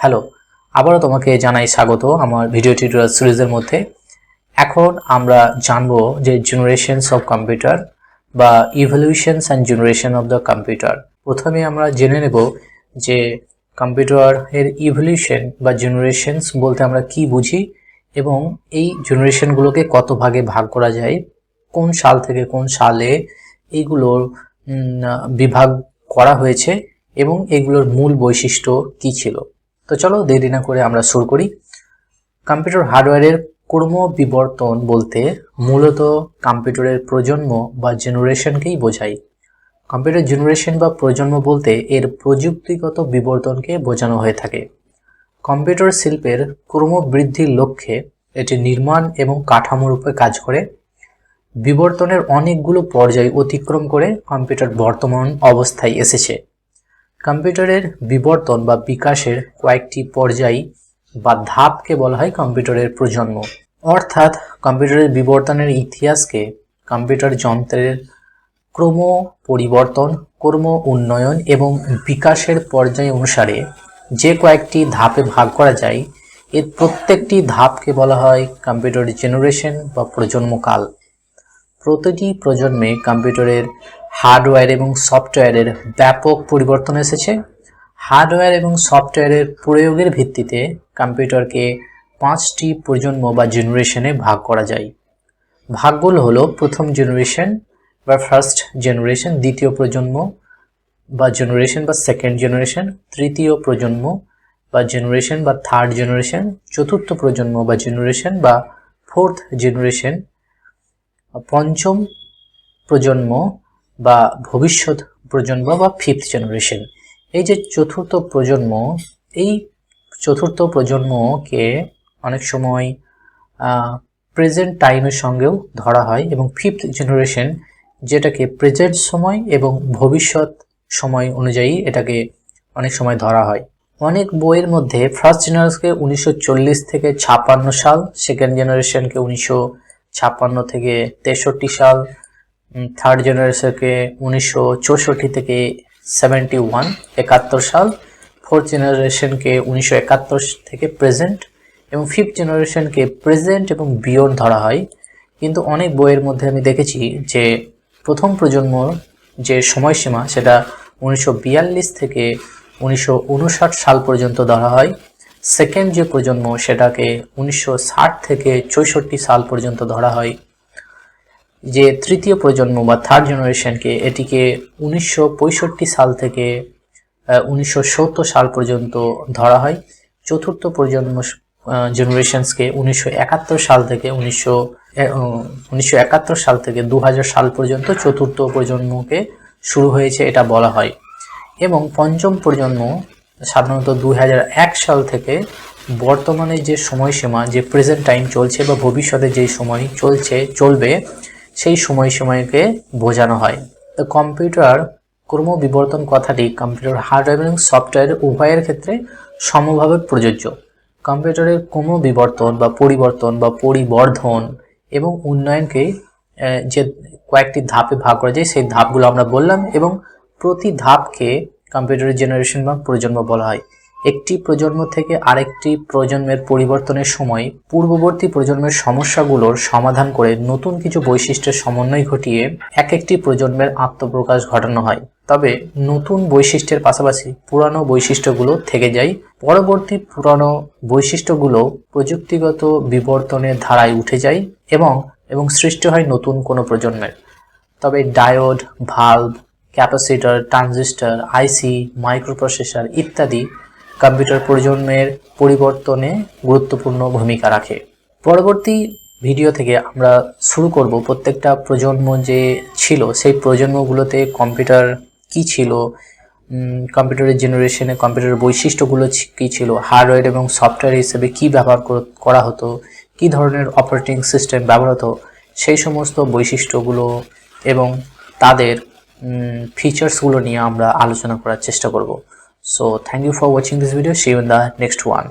Hello, আবারও তোমাকে জানাই স্বাগত আমার ভিডিও টিউটোরিয়াল সিরিজের মধ্যে। এখন আমরা জানব যে জেনারেশনস অফ কম্পিউটার বা evolutions and generation of the computer প্রথমে আমরা জেনে নেব যে কম্পিউটারের ইভলিউশন বা জেনারেশনস বলতে আমরা কি বুঝি এবং এই জেনারেশনগুলোকে কত ভাগে ভাগ করা যায়, কোন সাল থেকে কোন সালে এইগুলোর বিভাগ করা হয়েছে এবং এগুলোর মূল বৈশিষ্ট্য কি ছিল। তো চলো দেরি না করে আমরা শুরু করি। কম্পিউটার হার্ডওয়্যারের ক্রম বিবর্তন বলতে মূলত কম্পিউটারের প্রজন্ম বা জেনারেশনকেই বোঝায়। কম্পিউটার জেনারেশন বা প্রজন্ম বলতে এর প্রযুক্তিগত বিবর্তনকে বোঝানো হয়ে থাকে। কম্পিউটার শিল্পের ক্রমবৃদ্ধির লক্ষ্যে এটি নির্মাণ এবং কাঠামোর উপরে কাজ করে। বিবর্তনের অনেকগুলো পর্যায় অতিক্রম করে কম্পিউটার বর্তমান অবস্থায় এসেছে। কম্পিউটারের বিবর্তন বা বিকাশের কয়েকটি পর্যায় বা ধাপকে বলা হয় কম্পিউটারের প্রজন্ম। অর্থাৎ কম্পিউটারের বিবর্তনের ইতিহাসকে কম্পিউটার যন্ত্রের ক্রম পরিবর্তন ক্রম উন্নয়ন এবং বিকাশের পর্যায় অনুসারে যে কয়েকটি ধাপে ভাগ করা যায়, এর প্রত্যেকটি ধাপকে বলা হয় কম্পিউটার জেনারেশন বা প্রজন্মকাল। প্রতিটি প্রজন্মে কম্পিউটারের হার্ডওয়্যার এবং সফটওয়্যারের ব্যাপক পরিবর্তন এসেছে। হার্ডওয়্যার এবং সফটওয়্যারের প্রয়োগের ভিত্তিতে কম্পিউটারকে পাঁচটি প্রজন্ম বা জেনারেশনে ভাগ করা যায়। ভাগগুলো হলো প্রথম জেনারেশন বা ফার্স্ট জেনারেশন, দ্বিতীয় প্রজন্ম বা জেনারেশন বা সেকেন্ড জেনারেশন, তৃতীয় প্রজন্ম বা জেনারেশন বা থার্ড জেনারেশন, চতুর্থ প্রজন্ম বা জেনারেশন বা ফোর্থ জেনারেশন পঞ্চম প্রজন্ম বা ভবিষ্যৎ প্রজন্ম বা ফিফথ জেনারেশন এই যে চতুর্থ প্রজন্ম, এই চতুর্থ প্রজন্মকে অনেক সময় প্রেজেন্ট টাইমের সঙ্গেও ধরা হয় এবং ফিফথ জেনারেশন যেটাকে প্রেজেন্ট সময় এবং ভবিষ্যৎ সময় অনুযায়ী এটাকে অনেক সময় ধরা হয়। অনেক বইয়ের মধ্যে ফার্স্ট জেনারেশনকে উনিশশো চল্লিশ থেকে ছাপ্পান্ন সাল সেকেন্ড জেনারেশনকে উনিশশো ছাপ্পান্ন থেকে তেষট্টি সাল থার্ড জেনারেশনকে উনিশশো চৌষট্টি থেকে সেভেন্টি ওয়ান একাত্তর সাল ফোর্থ জেনারেশনকে উনিশশো একাত্তর থেকে প্রেজেন্ট এবং ফিফথ জেনারেশনকে প্রেজেন্ট এবং বিয়ন্ড ধরা হয়। কিন্তু অনেক বইয়ের মধ্যে আমি দেখেছি যে প্রথম প্রজন্ম যে সময়সীমা, সেটা উনিশশো বিয়াল্লিশ থেকে উনিশশো উনষাট সাল পর্যন্ত ধরা হয়। সেকেন্ড যে প্রজন্ম, সেটাকে উনিশশো ষাট থেকে চৌষট্টি সাল পর্যন্ত ধরা হয়। যে তৃতীয় প্রজন্ম বা থার্ড জেনারেশনকে এটিকে উনিশশো পঁয়ষট্টি সাল থেকে উনিশশো সত্তর সাল পর্যন্ত ধরা হয়। চতুর্থ প্রজন্ম জেনারেশনসকে উনিশশো একাত্তর সাল থেকে, উনিশশো উনিশশো সাল থেকে দু হাজার সাল পর্যন্ত চতুর্থ প্রজন্মকে শুরু হয়েছে, এটা বলা হয়। এবং পঞ্চম প্রজন্ম সাধারণত দু হাজার এক সাল থেকে বর্তমানে যে সময়সীমা, যে প্রেজেন্ট টাইম চলছে বা ভবিষ্যতে যে সময় চলছে, চলবে, সেই সময়সীমাকে বোঝানো হয়। তো কম্পিউটার ক্রম বিবর্তন কথাটি কম্পিউটার হার্ডওয়্যার এবং সফটওয়্যার উভয়ের ক্ষেত্রে সমভাবে প্রযোজ্য। কম্পিউটারের ক্রম বিবর্তন বা পরিবর্তন বা পরিবর্ধন এবং উন্নয়নকে যে কয়েকটি ধাপে ভাগ করা যায়, সেই ধাপগুলো আমরা বললাম এবং প্রতি ধাপকে কম্পিউটারের জেনারেশন বা প্রজন্ম বলা হয়। একটি প্রজন্ম থেকে আরেকটি প্রজন্মের পরিবর্তনের সময় পূর্ববর্তী প্রজন্মের সমস্যাগুলোর সমাধান করে নতুন কিছু বৈশিষ্ট্যের সমন্বয় ঘটিয়ে এক একটি প্রজন্মের আত্মপ্রকাশ ঘটানো হয়। তবে নতুন বৈশিষ্ট্যের পাশাপাশি পুরানো বৈশিষ্ট্যগুলো থেকে যায়। পরবর্তী পুরানো বৈশিষ্ট্যগুলো প্রযুক্তিগত বিবর্তনের ধারায় উঠে যায় এবং এবং সৃষ্টি হয় নতুন কোনো প্রজন্মের। তবে diode, valve capacitor, transistor, IC, microprocessor ইত্যাদি কম্পিউটার প্রজন্মের পরিবর্তনে গুরুত্বপূর্ণ ভূমিকা রাখে। পরবর্তী ভিডিও থেকে আমরা শুরু করব প্রত্যেকটা প্রজন্ম যে ছিল, সেই প্রজন্মগুলোতে কম্পিউটার কি ছিল কম্পিউটারের জেনারেশনে কম্পিউটারের বৈশিষ্ট্যগুলো কি ছিল, হার্ডওয়্যার এবং সফটওয়্যার হিসেবে কি ব্যবহার করা হতো, কি ধরনের অপারেটিং সিস্টেম ব্যবহার হতো সেই সমস্ত বৈশিষ্ট্যগুলো এবং তাদের ফিচার্সগুলো নিয়ে আমরা আলোচনা করার চেষ্টা করব। So thank you for watching this video see in the next one